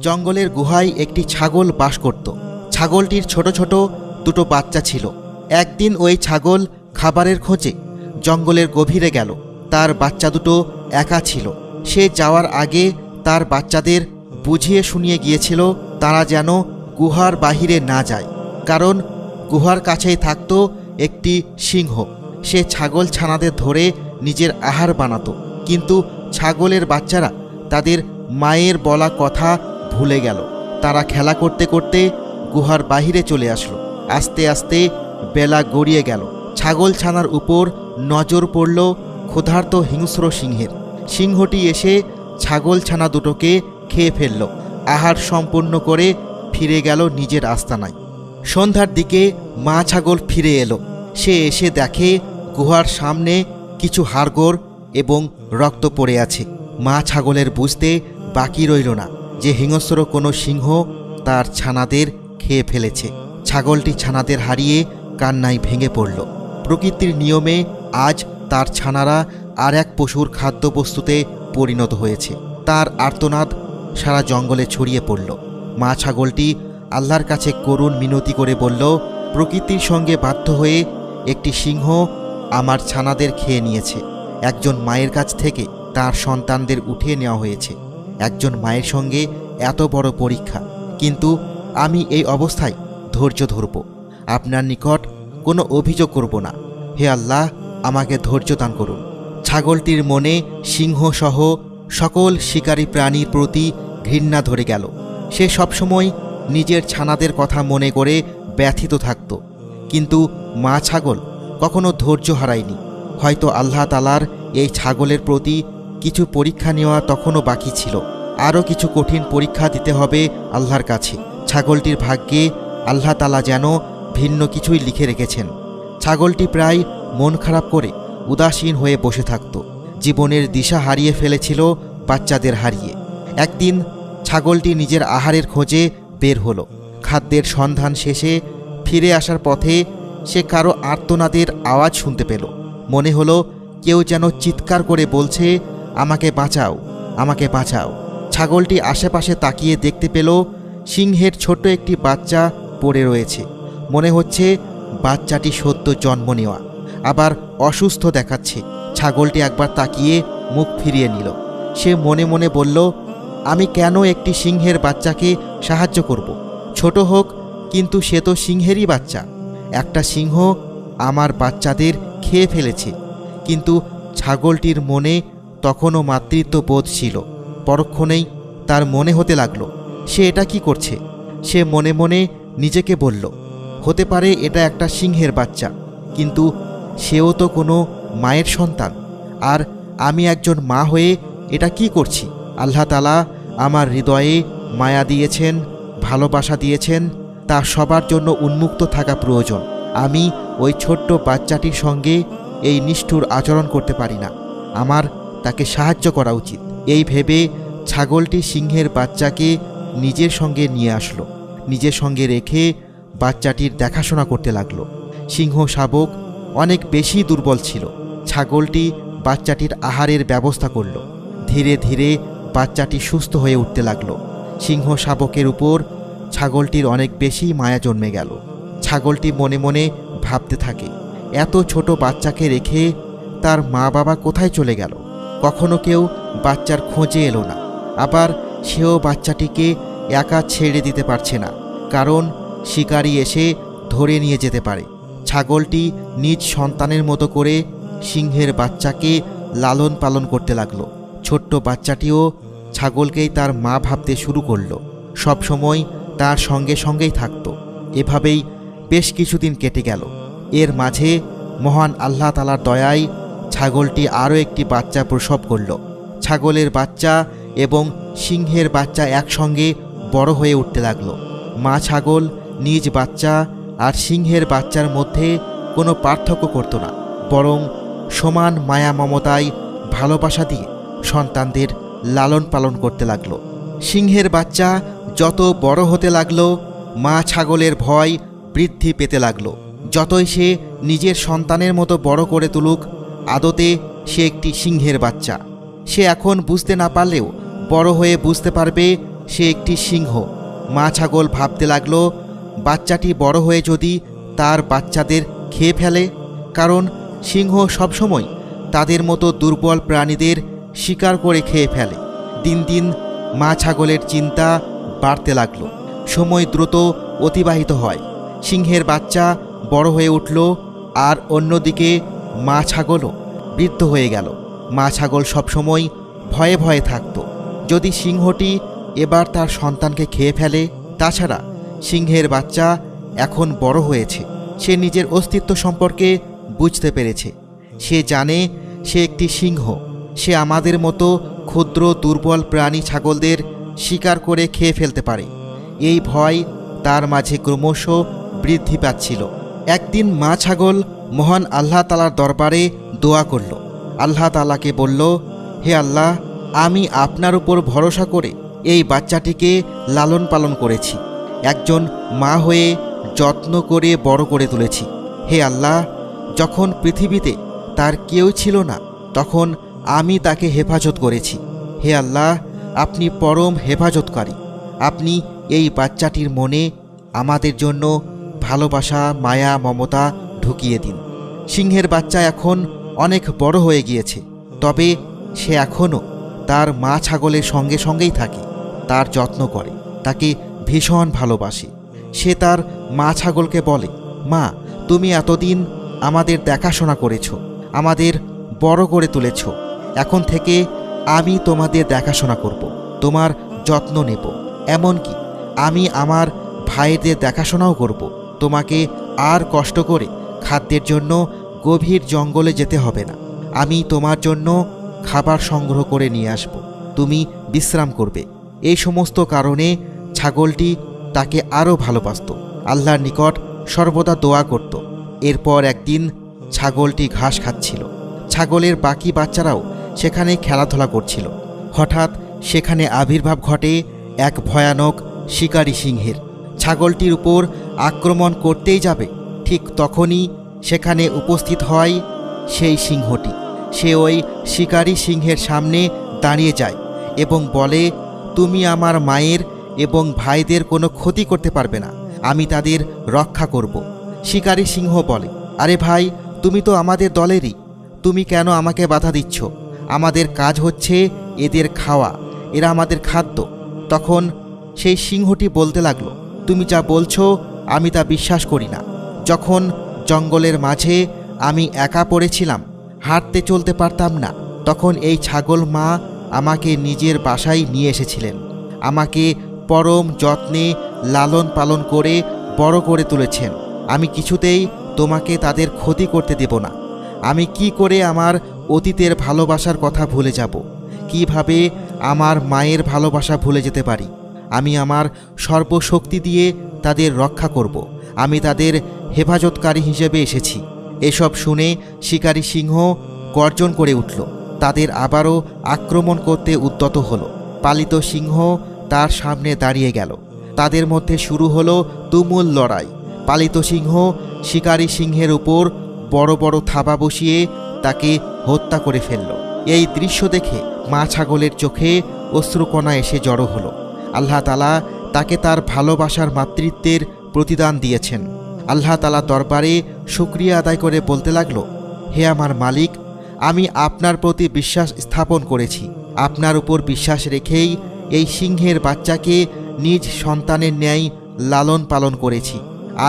জঙ্গলের গুহায় একটি ছাগল বাস করত। ছাগলটির ছোট ছোট দুটো বাচ্চা ছিল। একদিন ওই ছাগল খাবারের খোঁজে জঙ্গলের গভীরে গেল। তার বাচ্চা দুটো একা ছিল। সে যাওয়ার আগে তার বাচ্চাদের বুঝিয়ে শুনিয়ে গিয়েছিল তারা যেন গুহার বাহিরে না যায়। কারণ গুহার কাছেই থাকতো একটি সিংহ। সে ছাগল ছানাদের ধরে নিজের আহার বানাতো। কিন্তু ছাগলের বাচ্চারা তাদের মায়ের বলা কথা ভুলে গেল। তারা খেলা করতে করতে গুহার বাহিরে চলে আসলো। আস্তে আস্তে বেলা গড়িয়ে গেল। ছাগল ছানার উপর নজর পড়ল ক্ষুধার্ত হিংস্র সিংহের। সিংহটি এসে ছাগল ছানা দুটোকে খেয়ে ফেলল। আহার সম্পূর্ণ করে ফিরে গেল নিজের আস্তানায়। সন্ধ্যার দিকে মা ছাগল ফিরে এলো। সে এসে দেখে গুহার সামনে কিছু হাড়গোড় এবং রক্ত পড়ে আছে। মা ছাগলের বুঝতে বাকি রইল না। যে হিংস্র কোনো সিংহ তার ছানাদের খেয়ে ফেলেছে। ছাগলটি ছানাদের হারিয়ে কান্নায় ভেঙে পড়ল। প্রকৃতির নিয়মে আজ তার ছানারা আর এক পশুর খাদ্যবস্তুতে পরিণত হয়েছে। তার আর্তনাদ সারা জঙ্গলে ছড়িয়ে পড়ল। মা ছাগলটি আল্লাহর কাছে করুণ মিনতি করে বলল, প্রকৃতির সঙ্গে বাধ্য হয়ে একটি সিংহ আমার ছানাদের খেয়ে নিয়েছে। একজন মায়ের কাছ থেকে তার সন্তানদের উঠিয়ে নেওয়া হয়েছে। একজন মায়ের সঙ্গে এত বড় পরীক্ষা, কিন্তু আমি এই অবস্থায় ধৈর্য ধরব। আপনার নিকট কোনো অভিযোগ করব না। হে আল্লাহ, আমাকে ধৈর্য দান করুন। ছাগলটির মনে সিংহসহ সকল শিকারী প্রাণীর প্রতি ঘৃণা ধরে গেল। সে সবসময় নিজের ছানাদের কথা মনে করে ব্যথিত থাকত। কিন্তু মা ছাগল কখনো ধৈর্য হারায়নি। হয়তো আল্লাহ তালার এই ছাগলের প্রতি কিছু পরীক্ষা নেওয়া তখনও বাকি ছিল। আরও কিছু কঠিন পরীক্ষা দিতে হবে আল্লাহর কাছে। ছাগলটির ভাগ্যে আল্লাহ তালা যেন ভিন্ন কিছুই লিখে রেখেছেন। ছাগলটি প্রায় মন খারাপ করে উদাসীন হয়ে বসে থাকত। জীবনের দিশা হারিয়ে ফেলেছিল বাচ্চাদের হারিয়ে। একদিন ছাগলটি নিজের আহারের খোঁজে বের হলো। খাদ্যের সন্ধান শেষে ফিরে আসার পথে সে কারও আর্তনাদের আওয়াজ শুনতে পেল। মনে হলো কেউ যেন চিৎকার করে বলছে আমাকে বাঁচাও আমাকে বাঁচাও। ছাগলটি আশেপাশে তাকিয়ে দেখতে পেল, সিংহের ছোট্ট একটি বাচ্চা পড়ে রয়েছে। মনে হচ্ছে বাচ্চাটি সদ্য জন্ম নেওয়া। আবার অসুস্থ দেখাচ্ছে। ছাগলটি একবার তাকিয়ে মুখ ফিরিয়ে নিল। সে মনে মনে বলল, আমি কেন একটি সিংহের বাচ্চাকে সাহায্য করব? ছোট হোক, কিন্তু সে তো সিংহেরই বাচ্চা। একটা সিংহ আমার বাচ্চাদের খেয়ে ফেলেছে। কিন্তু ছাগলটির মনে তখনও মাতৃত্ব বোধ ছিল। পরক্ষণেই তার মনে হতে লাগল, সে এটা কি করছে? সে মনে মনে নিজেকে বলল, হতে পারে এটা একটা সিংহের বাচ্চা, কিন্তু সেও তো কোনো মায়ের সন্তান। আর আমি একজন মা হয়ে এটা কি করছি? আল্লাহ তালা আমার হৃদয়ে মায়া দিয়েছেন, ভালোবাসা দিয়েছেন, তা সবার জন্য উন্মুক্ত থাকা প্রয়োজন। আমি ওই ছোট্ট বাচ্চাটির সঙ্গে এই নিষ্ঠুর আচরণ করতে পারি না। আমার তাকে সাহায্য করা উচিত। এই ভেবে ছাগলটি সিংহের বাচ্চাকে নিজের সঙ্গে নিয়ে আসলো। নিজের সঙ্গে রেখে বাচ্চাটির দেখাশোনা করতে লাগল। সিংহ শাবক অনেক বেশি দুর্বল ছিল। ছাগলটি বাচ্চাটির আহারের ব্যবস্থা করল। ধীরে ধীরে বাচ্চাটি সুস্থ হয়ে উঠতে লাগল। সিংহ শাবকের উপর ছাগলটির অনেক বেশি মায়া জন্মে গেল। ছাগলটি মনে মনে ভাবতে থাকে, এত ছোট বাচ্চাকে রেখে তার মা বাবা কোথায় চলে গেল? কখনো কেউ বাচ্চার খোঁজে এলো না। আবার সেও বাচ্চাটিকে একা ছেড়ে দিতে পারছে না, কারণ শিকারি এসে ধরে নিয়ে যেতে পারে। ছাগলটি নিজ সন্তানের মতো করে সিংহের বাচ্চাকে লালন পালন করতে লাগল। ছোট্ট বাচ্চাটিও ছাগলকেই তার মা ভাবতে শুরু করল। সবসময় তার সঙ্গে সঙ্গেই থাকতো। এভাবেই বেশ কিছুদিন কেটে গেল। এর মাঝে মহান আল্লাহ তালার দয়ায় ছাগলটি আরও একটি বাচ্চা প্রসব করল। ছাগলের বাচ্চা এবং সিংহের বাচ্চা একসঙ্গে বড় হয়ে উঠতে লাগল। মা ছাগল, নিজ বাচ্চা আর সিংহের বাচ্চার মধ্যে কোনো পার্থক্য করত না, বরং সমান মায়া মমতায় ভালোবাসা দিয়ে সন্তানদের লালন পালন করতে লাগল। সিংহের বাচ্চা যত বড় হতে লাগল, মা ছাগলের ভয় বৃদ্ধি পেতে লাগল। যতই সে নিজের সন্তানের মতো বড় করে তুলুক আদতে সে একটি সিংহের বাচ্চা। সে এখন বুঝতে না পারলেও বড় হয়ে বুঝতে পারবে সে একটি সিংহ। মা ছাগল ভাবতে লাগল, বাচ্চাটি বড় হয়ে যদি তার বাচ্চাদের খেয়ে ফেলে, কারণ সিংহ সবসময় তাদের মতো দুর্বল প্রাণীদের শিকার করে খেয়ে ফেলে। দিন দিন মা ছাগলের চিন্তা বাড়তে লাগল। সময় দ্রুত অতিবাহিত হয়। সিংহের বাচ্চা বড় হয়ে উঠল, আর অন্যদিকে মা ছাগলও বৃদ্ধ হয়ে গেল। মা ছাগল সবসময় ভয়ে ভয়ে থাকত। যদি সিংহটি এবার তার সন্তানকে খেয়ে ফেলে, তাছাড়া সিংহের বাচ্চা এখন বড় হয়েছে, সে নিজের অস্তিত্ব সম্পর্কে বুঝতে পেরেছে। সে জানে সে একটি সিংহ। সে আমাদের মতো ক্ষুদ্র, দুর্বল প্রাণী ছাগলদের শিকার করে খেয়ে ফেলতে পারে। এই ভয় তার মাঝে ক্রমশ বৃদ্ধি পাচ্ছিল। একদিন মা ছাগল মহান আল্লাহ তালার দরবারে দোয়া করল। আল্লাহ তালাকে বলল, হে আল্লাহ, আমি আপনার উপর ভরসা করে এই বাচ্চাটিকে লালন পালন করেছি। একজন মা হয়ে যত্ন করে বড় করে তুলেছি। হে আল্লাহ, যখন পৃথিবীতে তার কেউ ছিল না, তখন আমি তাকে হেফাজত করেছি। হে আল্লাহ, আপনি পরম হেফাজতকারী। আপনি এই বাচ্চাটির মনে আমাদের জন্য ভালোবাসা, মায়া, মমতা ঢুকিয়ে দিন। সিংহের বাচ্চা এখন অনেক বড় হয়ে গিয়েছে, তবে সে এখনও তার মা ছাগলের সঙ্গে সঙ্গেই থাকে, তার যত্ন করে, তাকে ভীষণ ভালোবাসে। সে তার মা ছাগলকে বলে, মা, তুমি এতদিন আমাদের দেখাশোনা করেছ, আমাদের বড় করে তুলেছ, এখন থেকে আমি তোমাদের দেখাশোনা করব, তোমার যত্ন নেব। এমনকি আমি আমার ভাইদের দেখাশোনাও করব তোমাকে আর কষ্ট করে খাদ্যের জন্য গভীর জঙ্গলে যেতে হবে না। আমি তোমার জন্য খাবার সংগ্রহ করে নিয়ে আসব। তুমি বিশ্রাম করবে। এই সমস্ত কারণে ছাগলটি তাকে আরও ভালোবাসত। আল্লাহর নিকট সর্বদা দোয়া করত। এরপর একদিন ছাগলটি ঘাস খাচ্ছিল। ছাগলের বাকি বাচ্চারাও সেখানে খেলাধুলা করছিল। হঠাৎ সেখানে আবির্ভাব ঘটে এক ভয়ানক শিকারী সিংহের। ছাগলটির উপর আক্রমণ করতেই যাবে। ঠিক তখনই সেখানে উপস্থিত হয় সেই সিংহটি। সে ওই শিকারী সিংহের সামনে দাঁড়িয়ে যায় এবং বলে, তুমি আমার মায়ের এবং ভাইদের কোনো ক্ষতি করতে পারবে না। আমি তাদের রক্ষা করব। শিকারী সিংহ বলে, আরে ভাই, তুমি তো আমাদের দলেরই। তুমি কেন আমাকে বাধা দিচ্ছ? আমাদের কাজ হচ্ছে এদের খাওয়া। এরা আমাদের খাদ্য। তখন সেই সিংহটি বলতে লাগল, তুমি যা বলছো আমি তা বিশ্বাস করি না। যখন জঙ্গলের মাঝে আমি একা পড়েছিলাম, হাঁটতে চলতে পারতাম না, তখন এই ছাগল মা আমাকে নিজের বাসায় নিয়ে এসেছিলেন। আমাকে পরম যত্নে লালন পালন করে বড় করে তুলেছেন। আমি কিছুতেই তোমাকে তাদের ক্ষতি করতে দেব না। আমি কি করে আমার অতীতের ভালোবাসার কথা ভুলে যাব? কীভাবে আমার মায়ের ভালোবাসা ভুলে যেতে পারি? আমি আমার সর্বশক্তি দিয়ে তাদের রক্ষা করব। আমি তাদের হেফাজতকারী হিসেবে এসেছি। এসব শুনে শিকারী সিংহ গর্জন করে উঠল। তাদের আবারও আক্রমণ করতে উদ্যত হলো। পালিত সিংহ তার সামনে দাঁড়িয়ে গেল। তাদের মধ্যে শুরু হলো তুমুল লড়াই। পালিত সিংহ শিকারী সিংহের উপর বড় বড় থাবা বসিয়ে তাকে হত্যা করে ফেলল। এই দৃশ্য দেখে মা ছাগলের চোখে অশ্রুকণা এসে জড়ো হলো। আল্লাহ তালা তাকে তার ভালোবাসার মাতৃত্বের প্রতিদান দিয়েছেন। আল্লাহ তালা দরবারে শুক্রিয়া আদায় করে বলতে লাগল, হে আমার মালিক, আমি আপনার প্রতি বিশ্বাস স্থাপন করেছি। আপনার উপর বিশ্বাস রেখেই এই সিংহের বাচ্চাকে নিজ সন্তানের ন্যায় লালন পালন করেছি।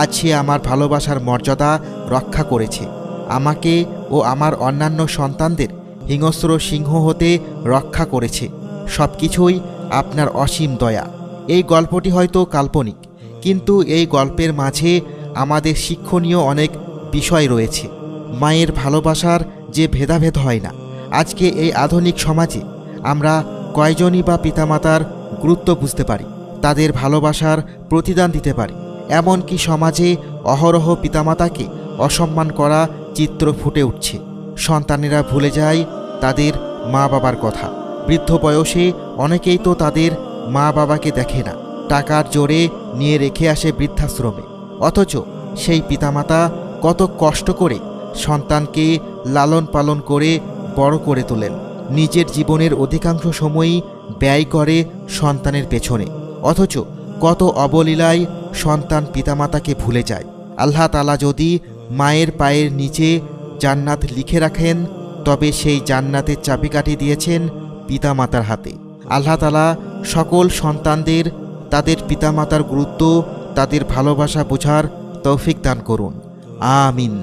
আজ সে আমার ভালোবাসার মর্যাদা রক্ষা করেছে। আমাকে ও আমার অন্যান্য সন্তানদের হিংস্র সিংহ হতে রক্ষা করেছে। সব কিছুই আপনার অসীম দয়া। এই গল্পটি হয়তো কাল্পনিক, কিন্তু এই গল্পের মাঝে আমাদের শিক্ষণীয় অনেক বিষয় রয়েছে। মায়ের ভালোবাসার যে ভেদাভেদ হয় না, আজকে এই আধুনিক সমাজে আমরা কয়জনই বা পিতামাতার গুরুত্ব বুঝতে পারি, তাদের ভালোবাসার প্রতিদান দিতে পারি। এমনকি সমাজে অহরহ পিতামাতাকে অসম্মান করা চিত্র ফুটে উঠছে। সন্তানেরা ভুলে যায় তাদের মা বাবার কথা। বৃদ্ধ বয়সে অনেকেই তো তাদের মা বাবাকে দেখে না। টাকার জোরে নিয়ে রেখে আসে বৃদ্ধাশ্রমে। অথচ সেই পিতামাতা কত কষ্ট করে সন্তানকে লালন পালন করে বড় করে তোলেন। নিজের জীবনের অধিকাংশ সময়ই ব্যয় করে সন্তানের পেছনে। অথচ কত অবলীলায় সন্তান পিতামাতাকে ভুলে যায়। আল্লাহ তালা যদি মায়ের পায়ের নিচে জান্নাত লিখে রাখেন, তবে সেই জান্নাতের চাবিকাঠি দিয়েছেন পিতামাতার হাতে। আল্লাহ তালা সকল সন্তানদের, তাদের পিতামাতার গুরুত্ব, তাদের ভালোবাসা বোঝার তৌফিক দান করুন। আমিন।